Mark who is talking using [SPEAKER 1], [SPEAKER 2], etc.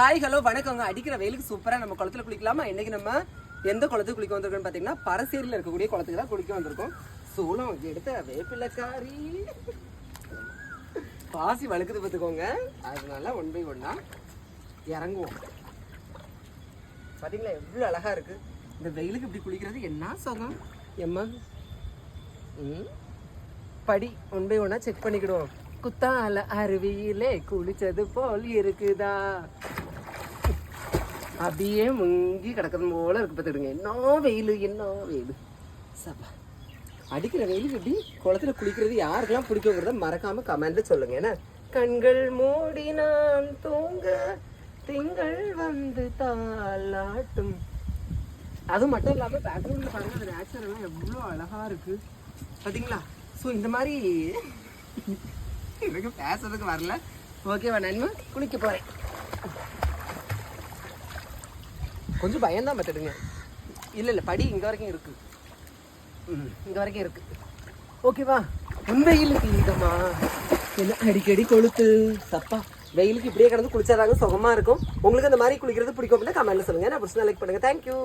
[SPEAKER 1] Hi hello வணக்கங்க. அடிக்கிற வெயிலுக்கு சூப்பராக நம்ம குளத்துல குளிக்கலாமா? இன்னைக்கு நம்ம எந்த குளத்துக்கு குளிக்க வந்திருக்கோம்னு பார்த்தீங்கன்னா பரசேரியில் இருக்கக்கூடிய குளத்துக்கு தான் குளிக்க வந்திருக்கோம். சூளம் எடுத்த வேப்பிலக்காரி. பாசி வழுக்குது பார்த்துக்கோங்க அதனால ஒன் பை ஒன்னா இறங்குவோம். பாத்தீங்களா? எவ்வளவு அழகா இருக்கு. இந்த வெயிலுக்கு இப்படி குளிக்கிறது என்ன சுகம் எம்மா? ம்? படி ஒன் பை ஒன்னா செக் பண்ணிக்கிடுவோம். குத்தால அருவியிலே குளிச்சது போல் இருக்குதா? அப்படியே முங்கி கிடக்கிறது போல இருக்கு பார்த்துடுங்க என்ன வெயில் என்ன வெயில். சப்பா அடிக்கிற வெயில் எப்படி? குளத்துல குளிக்கிறது யாருக்கெல்லாம் பிடிக்குங்கிறத மறக்காம கமெண்ட்ல சொல்லுங்க. ஏன்னா கண்கள் மூடி நான் தூங்க திங்கள் வந்து தாளாட்டும். அது மட்டும் இல்லாமல் பேக்ரவுண்டில் பாருங்க அந்த நேச்சர் எல்லாம் எவ்வளோ அழகாக இருக்கு. பார்த்தீங்களா? ஸோ இந்த மாதிரி எனக்கு பேசுறதுக்கு வரல. ஓகேவா நன்மை குளிக்க போகிறேன் கொஞ்சம் பயந்தான் பார்த்துடுங்க. இல்லை இல்லை படி இங்கே வரைக்கும் இருக்கு. ம் இங்கே வரைக்கும் இருக்கு. ஓகேவா உண்மையில் தீவிரமா என்ன அடிக்கடி கொளுத்து? தப்பா? வெயிலுக்கு இப்படியே கிடந்து குளிச்சாதாங்க சுகமாக இருக்கும். உங்களுக்கு அந்த மாதிரி குளிக்கிறது பிடிக்கும் அப்படின்னா கமெண்ட்டில் சொல்லுங்கள் நான் பிடிச்சி லைக் பண்ணுங்கள் தேங்க்யூ